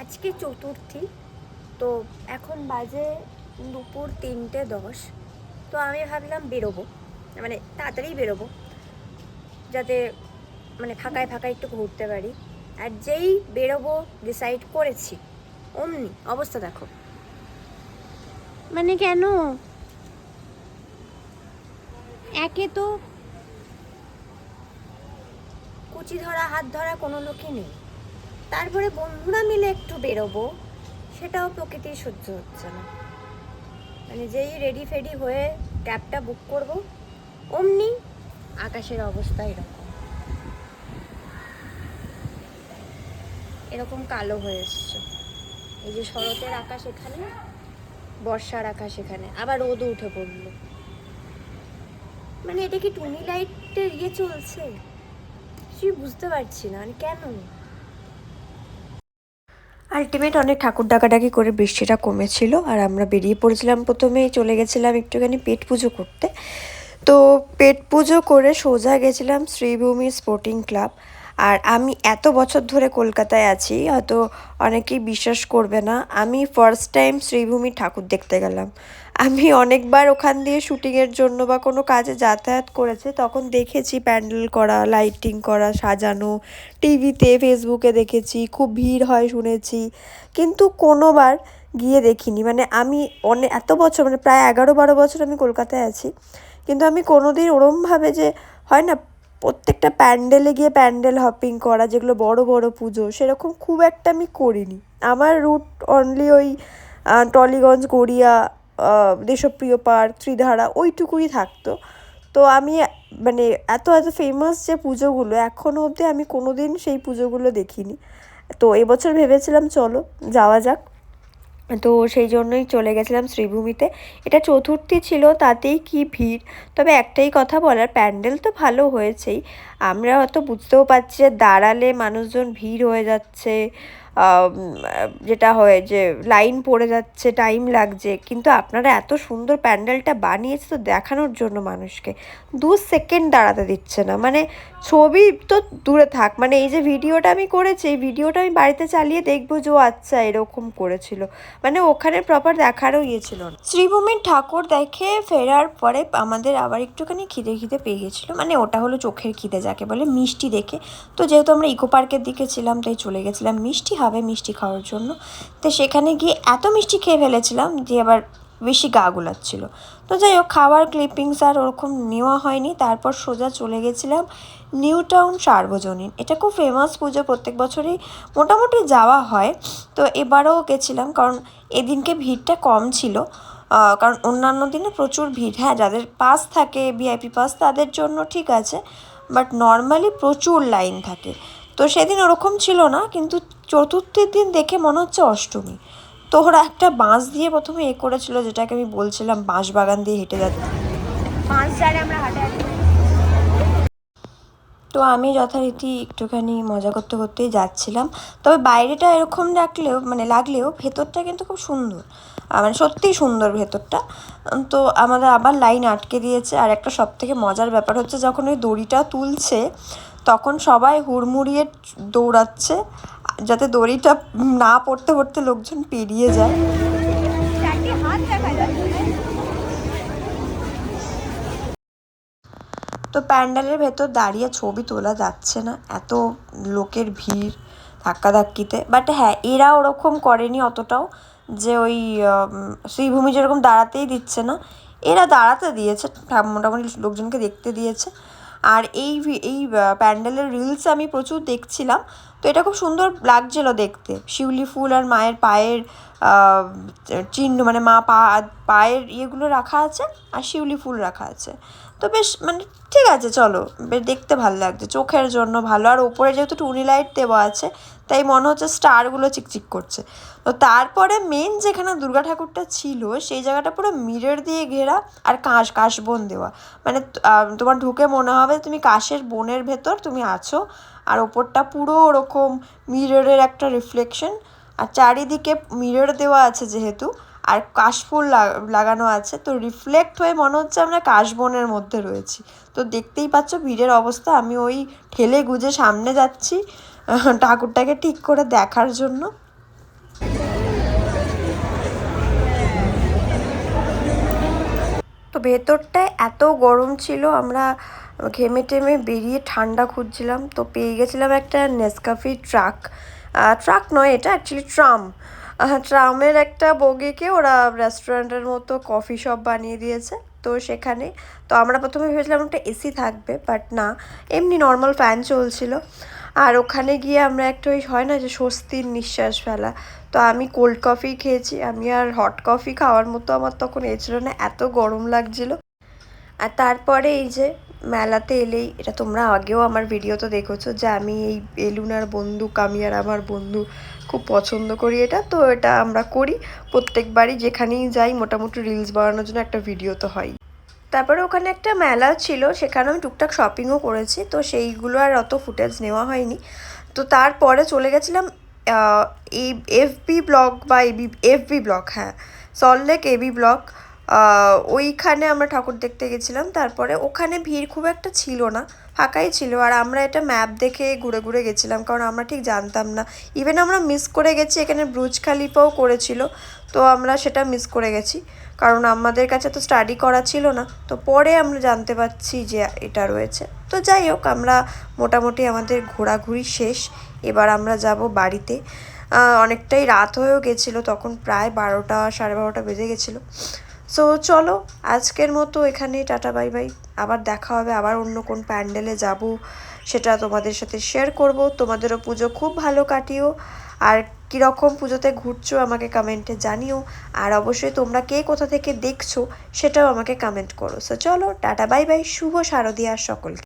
আজকে চতুর্থী তো এখন বাজে দুপুর তিনটে দশ। তো আমি ভাবলাম বেরোবো মানে তাড়াতাড়ি বেরোবো যাতে মানে ফাঁকায় ফাঁকায় একটু ঘুরতে পারি। আর যেই বেরোবো ডিসাইড করেছি অমনি অবস্থা দেখো। মানে কেন? একে তো কুচি ধরা হাত ধরা কোনো লোকই নেই। তারপরে বন্ধুরা মিলে একটু বেরোবো, সেটাও প্রকৃতির সহ্য হচ্ছে না। মানে যেই রেডি ফেডি হয়ে ক্যাবটা বুক করব, অমনি আকাশের অবস্থা এরকম। এরকম কালো হয়ে এসছে। এই যে শরতের আকাশ এখানে, বর্ষার আকাশ এখানে, আবার রোদ উঠে পড়ল। মানে এটা কি টুনি লাইটের ইয়ে চলছে? কিছুই বুঝতে পারছি না মানে কেন? আলটিমেট অনেক ঠাকুর ডাকাডাকি করে বৃষ্টিটা কমেছিল আর আমরা বেরিয়ে পড়েছিলাম প্রথমে, চলে গেছিলাম একটুখানি পেট পুজো করতে। তো পেট পুজো করে সোজা গেছিলাম শ্রীভূমি স্পোর্টিং ক্লাব আর আমি এত বছর ধরে কলকাতায় আছি, হয়তো অনেকেই বিশ্বাস করবে না, আমি ফার্স্ট টাইম শ্রীভূমি ঠাকুর দেখতে গেলাম। আমি অনেকবার ওখান দিয়ে শুটিংয়ের জন্য বা কোনো কাজে যাতায়াত করেছে, তখন দেখেছি প্যান্ডেল করা লাইটিং করা, সাজানো, টিভিতে, ফেসবুকে দেখেছি, খুব ভিড় হয় শুনেছি, কিন্তু কোনোবার গিয়ে দেখিনি। মানে আমি অনেক এত বছর মানে প্রায় এগারো বারো বছর আমি কলকাতায় আছি, কিন্তু আমি কোনোদিন ওরমভাবে যে, হয় না প্রত্যেকটা প্যান্ডেলে গিয়ে প্যান্ডেল হপিং করা, যেগুলো বড় বড় পুজো, সেরকম খুব একটা আমি করিনি। আমার রুট অনলি ওই টলিগঞ্জ, গড়িয়া দেশপ্রিয় পার্ক, ত্রিধারা ওইটুকুই থাকতো। তো আমি মানে এত এত ফেমাস যে পুজোগুলো এখনও অবধি আমি কোনো দিন সেই পুজোগুলো দেখিনি। তো এবছর ভেবেছিলাম চলো, যাওয়া যাক। তো সেই জন্যই চলে গেছিলাম শ্রীভূমিতে। এটা চতুর্থী ছিল, তাতেই কি ভিড়? তবে একটাই কথা বলার, প্যান্ডেল তো ভালো হয়েছেই। আমরা হয়তো বুঝতেও পারছি যে দাঁড়ালে মানুষজন ভিড় হয়ে যাচ্ছে। যেটা হয় যে লাইন পড়ে যাচ্ছে টাইম লাগছে, কিন্তু আপনারা এত সুন্দর প্যান্ডেলটা বানিয়েছে তো দেখানোর জন্য মানুষকে। দু সেকেন্ড দাঁড়াতে দিচ্ছে না মানে ছবি তো দূরে থাক মানে এই যে ভিডিওটা আমি করেছি, এই ভিডিওটা আমি বাড়িতে চালিয়ে দেখব যে ও আচ্ছা এরকম করেছিল। মানে ওখানে প্রপার দেখারও ইয়ে ছিল না। শ্রীভূমির ঠাকুর দেখে ফেরার পরে আমাদের আবার একটুখানি খিদে খিদে পেয়ে গেছিল মানে ওটা হলো চোখের খিদে যাকে বলে মিষ্টি দেখে। তো যেহেতু আমরা ইকো পার্কের দিকে ছিলাম, তাই চলে গেছিলাম মিষ্টি হবে মিষ্টি খাওয়ার জন্য। তো সেখানে গিয়ে এত মিষ্টি খেয়ে ফেলেছিলাম যে আবার বেশি গা গুলাচ্ছিল। তো যাই হোক খাবার ক্লিপিংস আর ওরকম নেওয়া হয়নি। তারপর সোজা চলে গেছিলাম নিউ টাউন সার্বজনীন। এটা খুব ফেমাস পুজো, প্রত্যেক বছরই মোটামুটি যাওয়া হয়। তো এবারেও গেছিলাম কারণ এদিনকে ভিড়টা কম ছিল। কারণ অন্যান্য দিনে প্রচুর ভিড়। হ্যাঁ যাদের পাস থাকে ভিআইপি পাস তাদের জন্য ঠিক আছে। বাট নর্মালি প্রচুর লাইন থাকে। তো সেদিন ওরকম ছিল না কিন্তু চতুর্থীর দিন দেখে মনে হচ্ছে অষ্টমী। তো ওরা একটা বাঁশ দিয়ে প্রথমে এ করেছিল যেটাকে আমি বলছিলাম বাঁশ বাগান দিয়ে হেঁটে যাচ্ছে। বাঁশ আমরা হাঁটে তো আমি যথারীতি একটুখানি মজা করতে করতেই যাচ্ছিলাম। তবে বাইরেটা এরকম রাখলেও মানে লাগলেও ভেতরটা কিন্তু খুব সুন্দর। মানে সত্যিই সুন্দর ভেতরটা। তো আমাদের আবার লাইন আটকে দিয়েছে। আর একটা সব থেকে মজার ব্যাপার হচ্ছে যখন ওই দড়িটা তুলছে তখন সবাই হুড়মুড়িয়ে দৌড়াচ্ছে যাতে দড়িটা না পড়তে পড়তে লোকজন পেরিয়ে যায়। তো প্যান্ডেলের ভেতর দাঁড়িয়ে ছবি তোলা যাচ্ছে না এত লোকের ভিড় ধাক্কাধাক্কিতে। বাট হ্যাঁ এরা ওরকম করেনি অতটাও যে ওই শ্রীভূমি যেরকম দাঁড়াতেই দিচ্ছে না। এরা দাঁড়াতে দিয়েছে মোটামুটি লোকজনকে দেখতে দিয়েছে। আর এই এই প্যান্ডেলের রিলস আমি প্রচুর দেখছিলাম। তো এটা খুব সুন্দর লাগছিল দেখতে। শিউলি ফুল আর মায়ের পায়ের চিহ্ন মানে মা পা, পায়ের ইয়েগুলো রাখা আছে আর শিউলি ফুল রাখা আছে। তো বেশ মানে ঠিক আছে, চলো। বেশ, দেখতে ভালো লাগছে। চোখের জন্য ভালো। আর ওপরে যেহেতু টুনি লাইট দেওয়া আছে, তাই মনে হচ্ছে স্টারগুলো চিকচিক করছে। তো তারপরে মেন যেখানে দুর্গা ঠাকুরটা ছিল, সেই জায়গাটা পুরো মিরর দিয়ে ঘেরা আর কাঁশ কাশ বন দেওয়া। মানে তোমার ঢুকে মনে হবে তুমি কাশের বনের ভেতর তুমি আছো। আর ওপরটা পুরো ওরকম মিররের একটা রিফ্লেকশন আর চারিদিকে মিরর দেওয়া আছে যেহেতু, আর কাশফুল লাগানো আছে, তো রিফ্লেক্ট হয়ে মনে হচ্ছে আমরা কাশবনের মধ্যে রয়েছি। তো দেখতেই পাচ্ছ ভিড়ের অবস্থা, আমি ওই ঠেলে গুজে সামনে যাচ্ছি, ঠাকুরটাকে ঠিক করে দেখার জন্য। তো ভেতরটায় এত গরম ছিল, আমরা ঘেমে টেমে বেরিয়ে ঠান্ডা খুঁজছিলাম, তো পেয়ে গেছিলাম একটা নেসকাফি ট্রাক ট্রাক নয়, এটা অ্যাকচুয়ালি ট্রাম ট্রামের একটা বগিকে ওরা রেস্টুরেন্টের মতো কফি শপ বানিয়ে দিয়েছে। তো সেখানে, তো আমরা প্রথমে ভেবেছিলাম একটা এসি থাকবে বাট না, এমনি নর্মাল ফ্যান চলছিল। আর ওখানে গিয়ে আমরা একটা ওই হয় না যে স্বস্তির নিঃশ্বাস ফেলা। তো আমি কোল্ড কফি খেয়েছি, আমি আর হট কফি খাওয়ার মতো আমার তখন এ ছিল না, এত গরম লাগছিল। আর তারপরে এই যে মেলাতে এলেই, এটা তোমরা আগেও আমার ভিডিও তো দেখেছ যে আমি এই বেলুন আর বন্দুক আমি আর আমার বন্ধু খুব পছন্দ করি এটা, তো এটা আমরা করি। প্রত্যেকবারই যেখানেই যাই, মোটামুটি রিলস বানানোর জন্য একটা ভিডিও তো হয়। তারপরে ওখানে একটা মেলা ছিল, সেখানে আমি টুকটাক শপিংও করেছি, তো সেইগুলো আর অত ফুটেজ নেওয়া হয়নি। তো তারপরে চলে গেছিলাম এই এফবি ব্লক বা এবি এফবি ব্লক হ্যাঁ সল্টলেক এবি ব্লগ ওইখানে আমরা ঠাকুর দেখতে গেছিলাম, তারপরে ওখানে ভিড় খুব একটা ছিল না, ফাঁকাই ছিল, আর আমরা এটা ম্যাপ দেখে ঘুরে ঘুরে গেছিলাম, কারণ আমরা ঠিক জানতাম না। ইভেন আমরা মিস করে গেছি, এখানে ব্রুজ খালিপাও করেছিল, তো আমরা সেটা মিস করে গেছি, কারণ আমাদের কাছে তো স্টাডি করা ছিল না, তো পরে আমরা জানতে পারছি যে এটা রয়েছে। তো যাই হোক, আমরা মোটামুটি আমাদের ঘোরাঘুরি শেষ, এবার আমরা যাব বাড়িতে। অনেকটাই রাত হয়েও গেছিল, তখন প্রায় বারোটা, সাড়ে বারোটা বেজে গেছিল। সো চলো, আজকের মতো এখানে টাটা, বাই বাই। আবার দেখা হবে, আবার অন্য কোন প্যান্ডেলে যাব, সেটা তোমাদের সাথে শেয়ার করব। তোমাদেরও পুজো খুব ভালো কাটিও। আর কীরকম পুজোতে ঘুরছো, আমাকে কমেন্টে জানিও। আর অবশ্যই তোমরা কে কোথা থেকে দেখছ, সেটাও আমাকে কমেন্ট করো। সো চলো, টাটা, বাই বাই। শুভ শারদীয়া সকলকে।